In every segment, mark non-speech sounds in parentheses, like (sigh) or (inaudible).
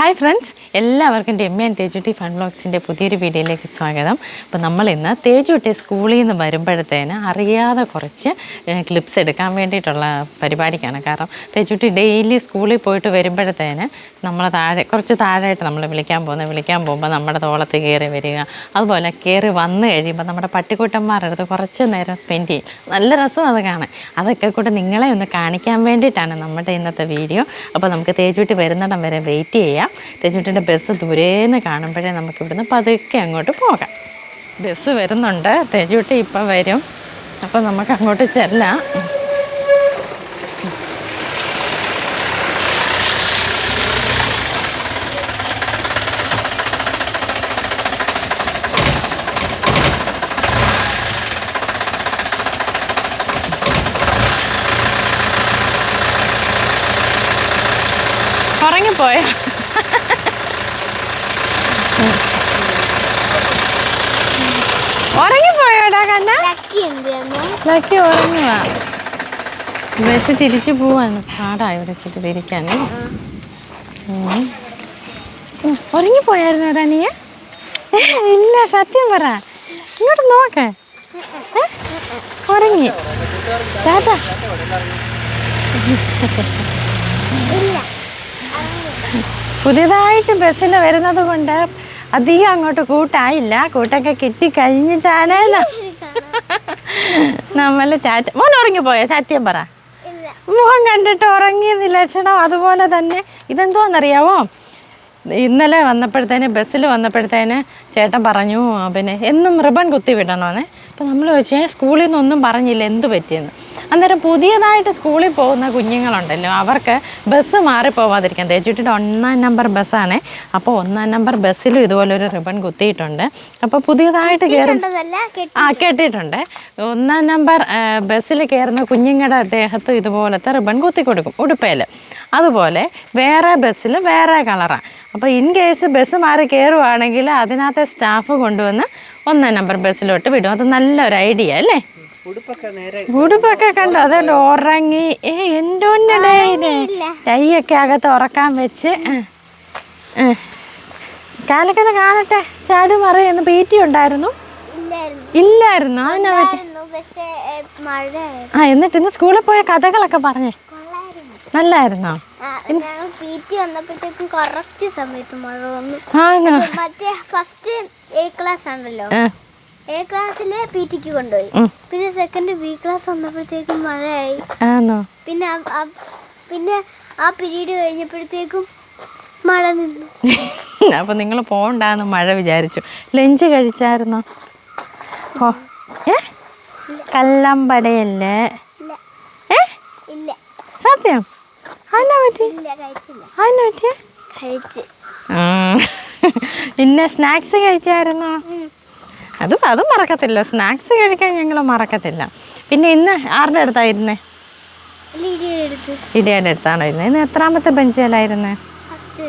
Hi friends എല്ലാവർക്കും Ramya and Tejutty fun ബ്ലോഗ്സിന്റെ പുതിയൊരു വീഡിയോയിലേക്ക് സ്വാഗതം. അപ്പോൾ നമ്മൾ ഇന്ന് തേജുട്ടി സ്കൂളിൽ നിന്ന് വരുമ്പോഴത്തേന് അറിയാതെ കുറച്ച് ക്ലിപ്സ് എടുക്കാൻ വേണ്ടിയിട്ടുള്ള പരിപാടിക്കാണ്. കാരണം തേജുട്ടി ഡെയിലി സ്കൂളിൽ പോയിട്ട് വരുമ്പോഴത്തേന് നമ്മൾ താഴെ കുറച്ച് താഴെയായിട്ട് നമ്മൾ വിളിക്കാൻ പോകുന്നത് വിളിക്കാൻ പോകുമ്പോൾ നമ്മുടെ തോളത്ത് കയറി വരിക. അതുപോലെ കയറി വന്നു കഴിയുമ്പോൾ നമ്മുടെ പട്ടിക്കുട്ടന്മാരുടെ അടുത്ത് കുറച്ച് നേരം സ്പെൻഡ് ചെയ്യും. നല്ല രസം അത് കാണാൻ. അതൊക്കെ കൂടെ നിങ്ങളെ ഒന്ന് കാണിക്കാൻ വേണ്ടിയിട്ടാണ് നമ്മുടെ ഇന്നത്തെ വീഡിയോ. അപ്പോൾ നമുക്ക് തേജുട്ടി വരുന്നിടം വരെ വെയിറ്റ് ചെയ്യാം. തേജുട്ടിന്റെ ബസ് ദൂരേന്ന് കാണുമ്പോഴേ നമുക്ക് ഇവിടുന്ന് പതുക്കെ അങ്ങോട്ട് പോകാം. ബസ് വരുന്നുണ്ട്. തേജുട്ടി ഇപ്പം വരും. അപ്പം നമുക്ക് അങ്ങോട്ട് ചെല്ലാം. ലക്കി ഉറങ്ങുക ബസ് തിരിച്ചു പോവാണ്. പാടായി ഇവിടെ വെച്ചിട്ട് തിരിക്കാൻ ഉറങ്ങിപ്പോയായിരുന്നോടാ നീ? ഇല്ല സത്യം പറ. ഇങ്ങോട്ട് നോക്ക്? ഉറങ്ങി. ടാറ്റാ പുതിയതായിട്ട് ബസ്സിൽ വരുന്നത് കൊണ്ട് അധികം അങ്ങോട്ട് കൂട്ടായില്ല. കൂട്ടൊക്കെ കിട്ടി കഴിഞ്ഞിട്ടാണ് നമ്മൾ ചാറ്റ മോൻ ഉറങ്ങി പോയ സത്യം പറ മുഖം കണ്ടിട്ട് ഉറങ്ങിയത് ലക്ഷണം അതുപോലെ തന്നെ ഇതെന്തോന്നറിയാവോ? ഇന്നലെ വന്നപ്പോഴത്തേന് ബസ്സിൽ വന്നപ്പോഴത്തേന് ചേട്ടൻ പറഞ്ഞു പിന്നെ എന്നും റിബൺ കുത്തി വിടണമെന്ന് അപ്പോൾ നമ്മൾ ചോദിച്ചു "ഏ, സ്കൂളിൽ നിന്നൊന്നും പറഞ്ഞില്ല എന്ത് പറ്റിയെന്ന്? അന്നേരം പുതിയതായിട്ട് സ്കൂളിൽ പോകുന്ന കുഞ്ഞുങ്ങളുണ്ടല്ലോ അവർക്ക് ബസ് മാറിപ്പോവാതിരിക്കാൻ തേച്ചുട്ടിന്റെ ഒന്നാം നമ്പർ ബസ്സാണ് അപ്പോൾ ഒന്നാം നമ്പർ ബസ്സിലും ഇതുപോലെ ഒരു റിബൺ കുത്തിയിട്ടുണ്ട്. അപ്പോൾ പുതിയതായിട്ട് കയറി ആ കേട്ടിട്ടുണ്ട് ഒന്നാം നമ്പർ ബസ്സിൽ കയറുന്ന കുഞ്ഞുങ്ങളുടെ ദേഹത്തും ഇതുപോലത്തെ റിബൺ കുത്തി കൊടുക്കും ഉടുപ്പയിൽ അതുപോലെ വേറെ ബസ്സിൽ വേറെ കളറാണ് അപ്പോൾ ഇൻ കേസ് ബസ് മാറി കയറുവാണെങ്കിൽ അതിനകത്തെ സ്റ്റാഫ് കൊണ്ടുവന്ന് ഒന്നാം നമ്പർ ബസ്സിലോട്ട് വിടും. അത് നല്ലൊരു ഐഡിയ അല്ലേ? ഉടുപ്പൊക്കെ കണ്ടോ? അതുകൊണ്ട് ഉറങ്ങി. ഏ എന്റെ കൈയൊക്കെ അകത്ത് ഉറക്കാൻ വെച്ച്. കാലക്കെ കാണട്ടെ. ചാടി മറിയുന്നു പി ടി ഉണ്ടായിരുന്നു. ഇല്ലായിരുന്നു. ഇല്ലായിരുന്നു. അതിനാ പറ്റി? ആ എന്നിട്ട് ഇന്ന് സ്കൂളിൽ പോയ കഥകളൊക്കെ പറഞ്ഞേ. നല്ലായിരുന്നോ? ആ, ഞങ്ങൾ പി ടി വന്നപ്പോഴത്തേക്കും കറക്റ്റ് സമയത്ത് മഴ വന്നു. ആണോ? മറ്റേ ഫസ്റ്റ് എ ക്ലാസ് ആണല്ലോ. ആ, എ ക്ലാസ്സിൽ പി ടിക്ക് കൊണ്ടുപോയി. പിന്നെ സെക്കൻഡ് ബി ക്ലാസ് വന്നപ്പോഴത്തേക്കും മഴയായി. പിന്നെ പിന്നെ ആ പീരീഡ് കഴിഞ്ഞപ്പോഴത്തേക്കും മഴ നിന്നു. (laughs) അപ്പൊ നിങ്ങൾ പോണ്ടാന്ന് മഴ വിചാരിച്ചു. ലഞ്ച് കഴിച്ചായിരുന്നോ? ഓ ഏ? കല്ലമ്പടയല്ലേ? ഏ? സത്യം? പിന്നെ സ്നാക്സ് കഴിച്ചായിരുന്നോ? അത് അത് മറക്കത്തില്ല. സ്നാക്സ് കഴിക്കാൻ ഞങ്ങൾ മറക്കത്തില്ല. പിന്നെ ഇന്ന് ആരുടെ അടുത്തായിരുന്നേ ഇടിയുടെ അടുത്താണോ ഇരുന്നത് ഇന്ന് എത്രാമത്തെ ബെഞ്ചിലായിരുന്നേ ഫസ്റ്റ്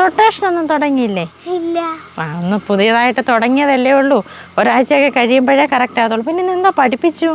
റൊട്ടേഷൻ ഒന്നും തുടങ്ങിയില്ലേ? ഇല്ല. ആ ഒന്ന് പുതിയതായിട്ട് തുടങ്ങിയതല്ലേ ഉള്ളൂ. ഒരാഴ്ചയൊക്കെ കഴിയുമ്പോഴേ കറക്റ്റ് ആകത്തുള്ളൂ. പിന്നെ ഇന്ന് എന്താ പഠിപ്പിച്ചു?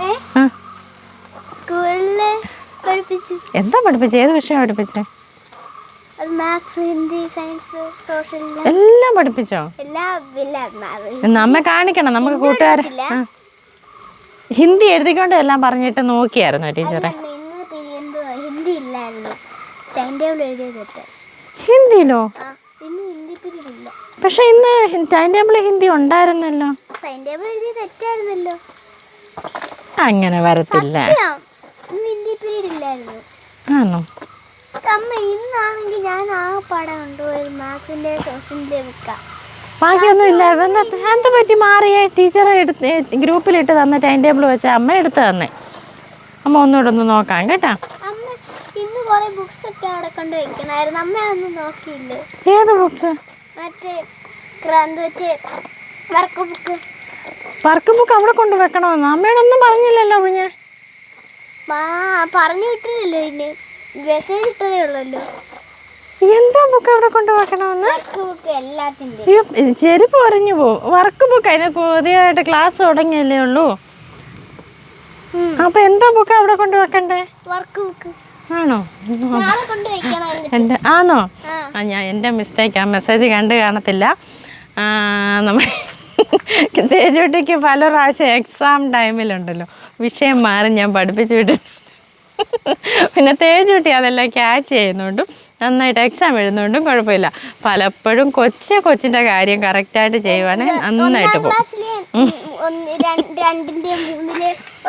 ഏ? ആ. പഠിപ്പിച്ചു എന്താ പഠിപ്പിച്ചത് ഏത് വിഷയം പഠിപ്പിച്ചേ? എല്ലാം പഠിപ്പിച്ചോ? നമ്മെ കാണിക്കണം നമുക്ക് കൂട്ടുകാര. ഹിന്ദി എഴുതിക്കൊണ്ട് എല്ലാം പറഞ്ഞിട്ട് നോക്കിയായിരുന്നു ടീച്ചറെ. ഹിന്ദിയിലോ? പക്ഷെ ഇന്ന് ടൈം ടേബിൾ ഹിന്ദി ഉണ്ടായിരുന്നല്ലോ. ടൈം ടേബിൾ എഴുതിയത് തെറ്റായിരുന്നല്ലോ. അങ്ങനെ വരത്തില്ല. പീരീഡ് ഇല്ലായിരുന്നു ആണോ? അമ്മ ഇന്നാണെങ്കിൽ ഞാൻ ആ പടം കൊണ്ടുപോയി മാത്സിന്റെ സോഷ്യലിന്റെ ബുക്കാ ബാക്കിയൊന്നും ഇല്ല. എന്ത് പറ്റി മാറിയേ ടീച്ചറെ എടുത്ത് ഗ്രൂപ്പിലിട്ട് തന്ന ടൈം ടേബിൾ വെച്ച അമ്മ എടുത്ത് തന്നെ. അമ്മ ഒന്നുകൂടെ ഒന്ന് നോക്കാം കേട്ടാ. ഇന്ന് കുറെ ബുക്സ് ഒക്കെ അവിടെ കൊണ്ട് വെക്കണായിരുന്നു. അമ്മ ഒന്നും നോക്കിയില്ലേ? ഏത് ബുക്സ് മറ്റേ ക്രാന്ത് മറ്റേ വർക്ക് ബുക്ക് വർക്ക് ബുക്ക് അവിടെ കൊണ്ട് വെക്കണമെന്ന്. അമ്മയോടൊന്നും പറഞ്ഞില്ലല്ലോ കുഞ്ഞെ. പറഞ്ഞു വിട്ടില്ലല്ലോ ഇന്ന് മെസ്സേജ് ഇട്ടതേ ഉള്ളല്ലോ. എന്താ ബുക്ക് അവിടെ കൊണ്ടുവെക്കണമെന്ന്? ചെരുപ്പ് പറഞ്ഞു പോകും വർക്ക് ബുക്ക് അതിന് പുതിയതായിട്ട് ക്ലാസ് തുടങ്ങിയല്ലേ ഉള്ളൂ. അപ്പൊ എന്താ ബുക്ക് അവിടെ കൊണ്ടുവെക്കണ്ടേ? വർക്ക് ബുക്ക് ആണോ? എന്റെ ആണോ ആ. ഞാൻ എന്റെ മിസ്റ്റേക്ക് ആ. മെസ്സേജ് കണ്ടു കാണത്തില്ല. ആ, നമ്മ (laughs) തേജുട്ടിക്ക് പല പ്രാവശ്യം എക്സാം ടൈമിലുണ്ടല്ലോ വിഷയം മാറി ഞാൻ പഠിപ്പിച്ചു വിട്ടു (laughs) പിന്നെ തേജുട്ടി അതെല്ലാം ക്യാച്ച് ചെയ്യുന്നതുകൊണ്ടും നന്നായിട്ട് എക്സാം എഴുതുന്നതുകൊണ്ടും കുഴപ്പമില്ല. പലപ്പോഴും കൊച്ചു കൊച്ചിന്റെ കാര്യം കറക്റ്റായിട്ട് ചെയ്യുവാണെങ്കിൽ നന്നായിട്ട് പോകും. രണ്ടിന്റെ മൂന്നിൽ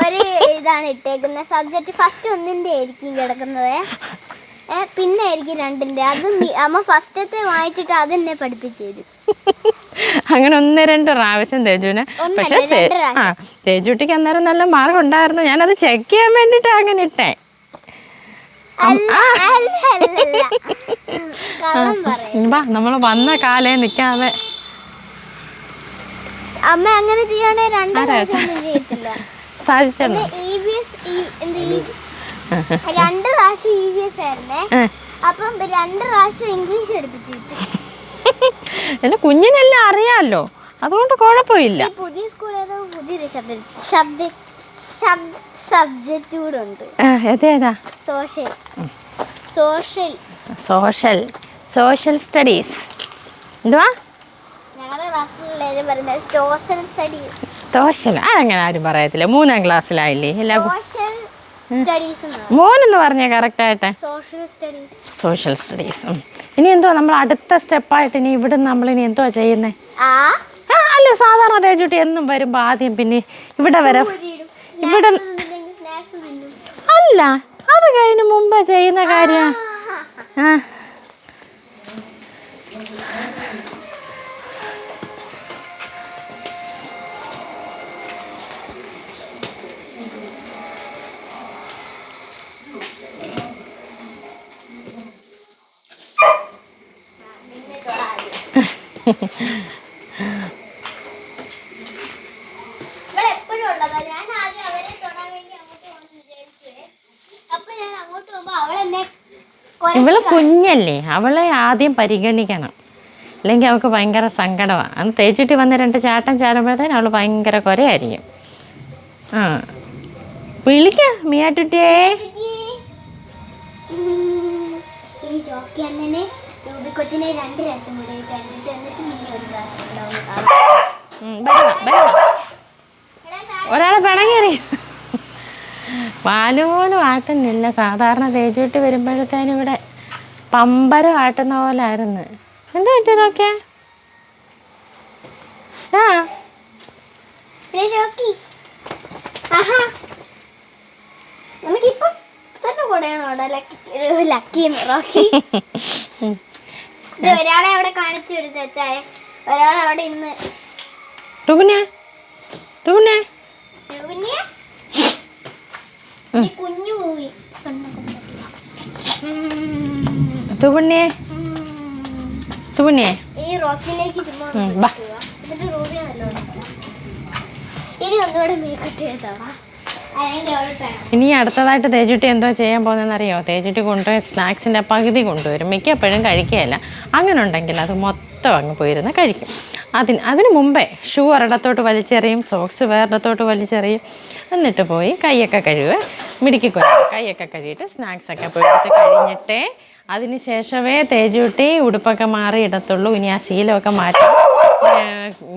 ഒരു ഇതാണ് ഇട്ടേക്കുന്നത്. സബ്ജക്റ്റ് ഫസ്റ്റ് ഒന്നിന്റെ ആയിരിക്കും കിടക്കുന്നത്. പിന്നെ ആയിരിക്കും രണ്ടിന്റെ. അത് അമ്മ ഫസ്റ്റത്തെ വായിച്ചിട്ട് അതെന്നെ പഠിപ്പിച്ചു തരും. (laughs) അങ്ങനെ ഒന്ന് രണ്ട് പ്രാവശ്യം തേജുവിന് പക്ഷെ ആ തേജുട്ടിക്ക് അന്നേരം നല്ല മാർഗം ഉണ്ടായിരുന്നു ഞാനത് ചെക്ക് ചെയ്യാൻ വേണ്ടിട്ട് അങ്ങനെ ഇട്ടേ. നമ്മൾ വന്ന കാലേ നിക്കാതെ. അമ്മ അങ്ങനെ ചെയ്യണേ രണ്ട് സാധിച്ചല്ലോ എന്ത് ഈ- രണ്ട് പ്രാവശ്യം ഇ വി എസ് ആയിരുന്നേ. അപ്പം രണ്ട് പ്രാവശ്യം ഇംഗ്ലീഷ് പഠിപ്പിച്ചു എന്റെ കുഞ്ഞിനെല്ലാം അറിയാമല്ലോ അതുകൊണ്ട് കുഴപ്പമില്ല. പുതിയ സ്കൂളിൽ പുതിയൊരു ശബ്ദ ശബ്ദ ശബ്ദ സബ്ജക്റ്റ് കൂടെ ഉണ്ട് ഏതേതാ social social social social studies എന്തുവാ? ഞങ്ങളുടെ ക്ലാസ്സിലുള്ള പറയുന്നത്? സോഷ്യൽ സ്റ്റഡീസ് സോഷ്യൽ അതങ്ങനെ ആരും പറയത്തില്ല. മൂന്നാം ക്ലാസ്സിലായില്ലേ എല്ലാ സോഷ്യൽ മോനെന്ന് പറഞ്ഞേ കറക്റ്റായിട്ട് സോഷ്യൽ സ്റ്റഡീസ് സോഷ്യൽ സ്റ്റഡീസ് ഇനി എന്തോ നമ്മൾ അടുത്ത സ്റ്റെപ്പായിട്ട് ഇനി ഇവിടെ നമ്മൾ ഇനി എന്തോ ചെയ്യുന്നേ? അല്ല സാധാരണ തേജുട്ടി എന്നും വരുമ്പോ ആദ്യം പിന്നെ ഇവിടെ വരാം. ഇവിടെ അല്ല അത് കഴിഞ്ഞ് മുമ്പ് ചെയ്യുന്ന കാര്യ. ആ ഇവിടെ എപ്പോഴും ഉള്ളതാ ഞാൻ ആദ്യം അവരെ തൊടാൻ വേണ്ടി അങ്ങോട്ട് പോകുന്നു വിചാരിച്ചേ അപ്പൊ ഞാൻ അങ്ങോട്ട് പോകുമ്പോ അവളെന്നെ ഇവൾ കുഞ്ഞല്ലേ. അവളെ ആദ്യം പരിഗണിക്കണം. അല്ലെങ്കിൽ അവൾക്ക് ഭയങ്കര സങ്കടമാണ് അന്ന് തേച്ചിട്ട് വന്ന് രണ്ട് ചാട്ടം ചാടുമ്പോഴത്തേന് അവൾ ഭയങ്കര കുരയായിരിക്കും. ആ. വിളിക്ക മിയാട്ടുട്ടിയേ. കൊച്ചിനെ രണ്ട് പ്രാവശ്യം കൂടി കണ്ടിട്ട് എന്നിട്ട് പിന്നെ ഒരു പ്രാവശ്യം ഒരാളെ പിണങ്ങി പാലുപോലും ആട്ടുന്നില്ല. സാധാരണ തേച്ചുവിട്ട് വരുമ്പോഴത്തേനും ഇവിടെ പമ്പരം ആട്ടുന്ന പോലെ ആയിരുന്നു എന്താ ആ. എടാ, ജോക്കി ആഹാ. നമുക്കിപ്പം തന്നെ കൂടെയാണോ ലക്കി ലക്കി എന്ന് റോക്കി. (laughs) ഇത് ഒരാളെ അവിടെ കാണിച്ചു കൊടുത്ത വെച്ചായ ഒരാളെ അവിടെ ഇന്ന്. ടുബുനെ പിന്നെ ഈ കുഞ്ഞു പോയി തുബുനെ തുബുനെ ഈ റോക്കിലേക്ക് ചുമ്മാ. എന്നിട്ട് ഇനി ഒന്നുകൂടെ ഇനി അടുത്തതായിട്ട് തേജുട്ടി എന്തോ ചെയ്യാൻ പോകുന്നതെന്ന് അറിയോ തേജുട്ടി കൊണ്ടുപോയി സ്നാക്സിന്റെ പകുതി കൊണ്ടുവരും. മിക്കപ്പോഴും കഴിക്കുകയല്ല. അങ്ങനെ ഉണ്ടെങ്കിൽ അത് മൊത്തം അങ്ങ് പോയിരുന്ന് കഴിക്കും. അതിന് അതിന് മുമ്പേ ഷൂ ഒരിടത്തോട്ട് വലിച്ചെറിയും സോക്സ് വേറിടത്തോട്ട് വലിച്ചെറിയും. എന്നിട്ട് പോയി കൈയൊക്കെ കഴുകുക. മിടുക്കി കൊല്ലുക കൈയൊക്കെ കഴുകിയിട്ട് സ്നാക്സൊക്കെ പോയി എടുത്ത് കഴിഞ്ഞിട്ടേ അതിന് ശേഷമേ തേജൂട്ടി ഉടുപ്പൊക്കെ മാറി ഇടത്തുള്ളൂ. ഇനി ആ ശീലമൊക്കെ മാറ്റി.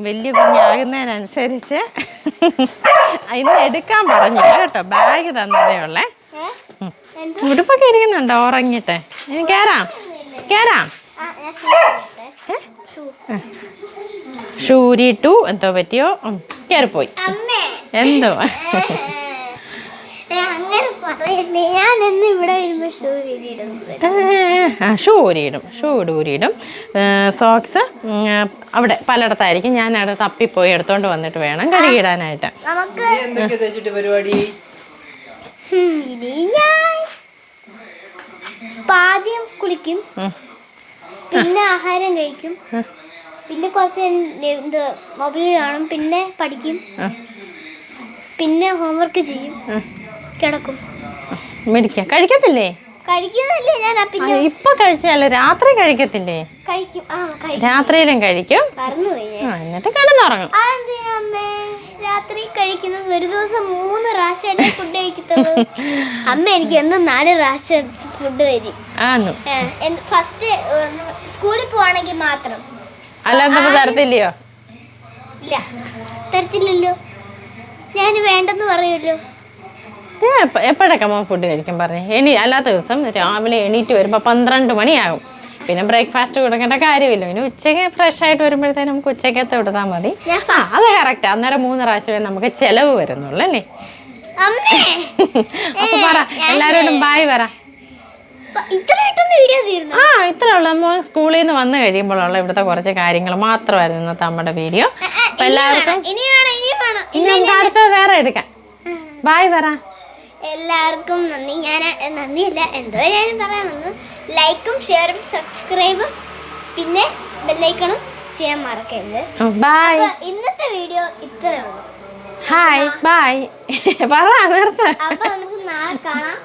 വലിയ കുഞ്ഞാകുന്നതിനനുസരിച്ച് ഇന്ന് എടുക്കാൻ പറഞ്ഞില്ല കേട്ടോ. ബാഗ് തന്നതേ ഉള്ളേ? ഉടുപ്പൊക്കെ ഇരിക്കുന്നുണ്ടോ? ഉറങ്ങിയിട്ട്. കയറാം കയറാം. ഷൂരിട്ടു എന്തോ പറ്റിയോ? കേറി കയറിപ്പോയി അമ്മേ. എന്തോ? ഷൂ ഊരിയിടും ഷൂ ഊരിയിടും സോക്സ് അവിടെ പലയിടത്തായിരിക്കും. ഞാൻ അവിടെ തപ്പിപ്പോയി എടുത്തോണ്ട് വന്നിട്ട് വേണം കഴുകിയിടാനായിട്ട് പരിപാടി? ഇനി ഞാൻ ആദ്യം കുളിക്കും. പിന്നെ ആഹാരം കഴിക്കും. പിന്നെ കുറച്ച് എന്ത് മൊബൈൽ കാണും. പിന്നെ പഠിക്കും. പിന്നെ ഹോംവർക്ക് ചെയ്യും. കിടക്കും. മേടിക്ക? കഴിക്കത്തില്ലേ? കഴിക്കുന്നില്ലേ ഞാൻ പിന്നെ ഇപ്പൊ കഴിച്ചല്ല രാത്രി കഴിക്കത്തില്ലേ? കഴിക്കും. ആ രാത്രിയിലും കഴിക്കും. ആ, എന്നിട്ട് കിടന്നുറങ്ങും. രാത്രി കഴിക്കുന്നത് ഒരു ദിവസം മൂന്ന് പ്രാവശ്യം ഫുഡ് കഴിക്കുന്നത് (laughs) അമ്മ എനിക്ക് എന്നും നാല് പ്രാവശ്യം ഫുഡ് തരും. ആന്നു. ഫസ്റ്റ് സ്കൂളിൽ പോവാണെങ്കിൽ മാത്രം. അല്ലാത്തപ്പോ തരത്തില്ലയോ? ഇല്ല. തരത്തില്ലല്ലോ. ഞാൻ വേണ്ടെന്ന് പറയുമല്ലോ. എപ്പോഴൊക്കെ മോൻ ഫുഡ് കഴിക്കും പറഞ്ഞു? എണി അല്ലാത്ത ദിവസം രാവിലെ എണീറ്റ് വരുമ്പോൾ പന്ത്രണ്ട് മണിയാകും. പിന്നെ ബ്രേക്ക്ഫാസ്റ്റ് കൊടുക്കേണ്ട കാര്യമില്ല. പിന്നെ ഉച്ചയ്ക്ക് ഫ്രഷ് ആയിട്ട് വരുമ്പോഴത്തേനും നമുക്ക് ഉച്ചക്കത്തെ കൊടുത്താൽ മതി. അത് കറക്റ്റ് അന്നേരം മൂന്ന് പ്രാവശ്യമേ നമുക്ക് ചെലവ് വരുന്നുള്ളൂ അല്ലേ? (laughs) അപ്പൊ പറ എല്ലാരോടും ബായ് പറ പ- ഇത്ര പെട്ടെന്ന് വീഡിയോ തീർന്നു ആ ഇത്രേ ഉള്ളൂ. നമ്മൾ സ്കൂളിൽ നിന്ന് വന്നു കഴിയുമ്പോഴുള്ള ഇവിടുത്തെ കുറച്ച് കാര്യങ്ങൾ മാത്രമായിരുന്നു ഇന്നത്തെ നമ്മുടെ വീഡിയോ. അപ്പൊ എല്ലാവർക്കും ഇനി നമുക്ക് അടുത്ത വേറെ എടുക്കാം. ബായ് പറ. എല്ലാവർക്കും നന്ദി. ഞാൻ നന്ദിയില്ല എന്തോ ഞാൻ പറയാൻ വന്നു. ലൈക്കും ഷെയറും സബ്സ്ക്രൈബും പിന്നെ ബെല്ലൈക്കണും ചെയ്യാൻ മറക്കരുത്. ബൈ ഇന്നത്തെ വീഡിയോ ഇത്രേ ഉള്ളൂ. ഹായ് ബൈ (laughs) പറ നിർത്ത. അപ്പൊ നമുക്ക് നാളെ കാണാം.